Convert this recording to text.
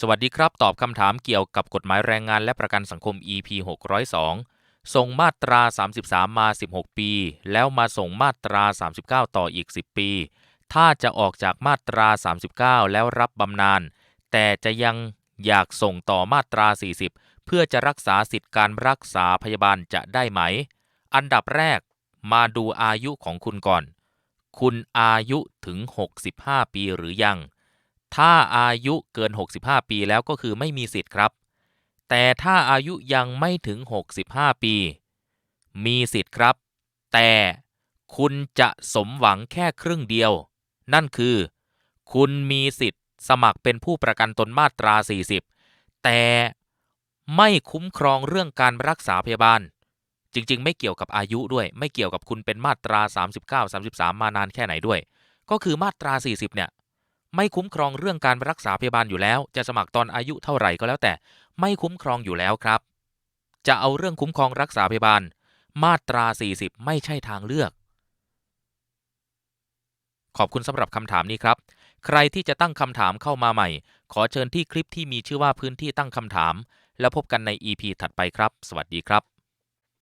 สวัสดีครับ ตอบคำถามเกี่ยวกับกฎหมายแรงงานและประกันสังคม EP 602 ส่งมาตรา 33 มา 16 ปี แล้วมาส่งมาตรา 39 ต่ออีก 10 ปี ถ้าจะออกจากมาตรา 39 แล้วรับบำนาญแต่จะยังอยากส่งต่อมาตรา 40 เพื่อจะรักษาสิทธิการรักษาพยาบาลจะได้ไหม อันดับแรกมาดูอายุของคุณก่อน คุณอายุถึง 65 ปีหรือยัง ถ้าอายุเกิน 65 ปีแล้วก็คือไม่มีสิทธิ์ครับ แต่ถ้าอายุยังไม่ถึง 65 ปี มีสิทธิ์ครับ แต่คุณจะสมหวังแค่ครึ่งเดียว นั่นคือ คุณมีสิทธิ์สมัครเป็นผู้ประกันตนมาตรา 40 แต่ไม่คุ้มครองเรื่องการรักษาพยาบาล จริง ๆ ไม่เกี่ยวกับอายุด้วย ไม่เกี่ยวกับคุณเป็นมาตรา 39 33 มานานแค่ไหนด้วย ก็คือมาตรา 40 เนี่ย ไม่คุ้มครองเรื่องการรักษาพยาบาลอยู่แล้ว จะสมัครตอนอายุเท่าไหร่ก็แล้วแต่ ไม่คุ้มครองอยู่แล้วครับ จะเอาเรื่องคุ้มครองรักษาพยาบาล มาตรา 40 ไม่ใช่ทางเลือก ขอบคุณสำหรับคำถามนี้ครับ ใครที่จะตั้งคำถามเข้ามาใหม่ ขอเชิญที่คลิปที่มีชื่อว่าพื้นที่ตั้งคำถาม แล้วพบกันใน EP ถัดไปครับ สวัสดีครับ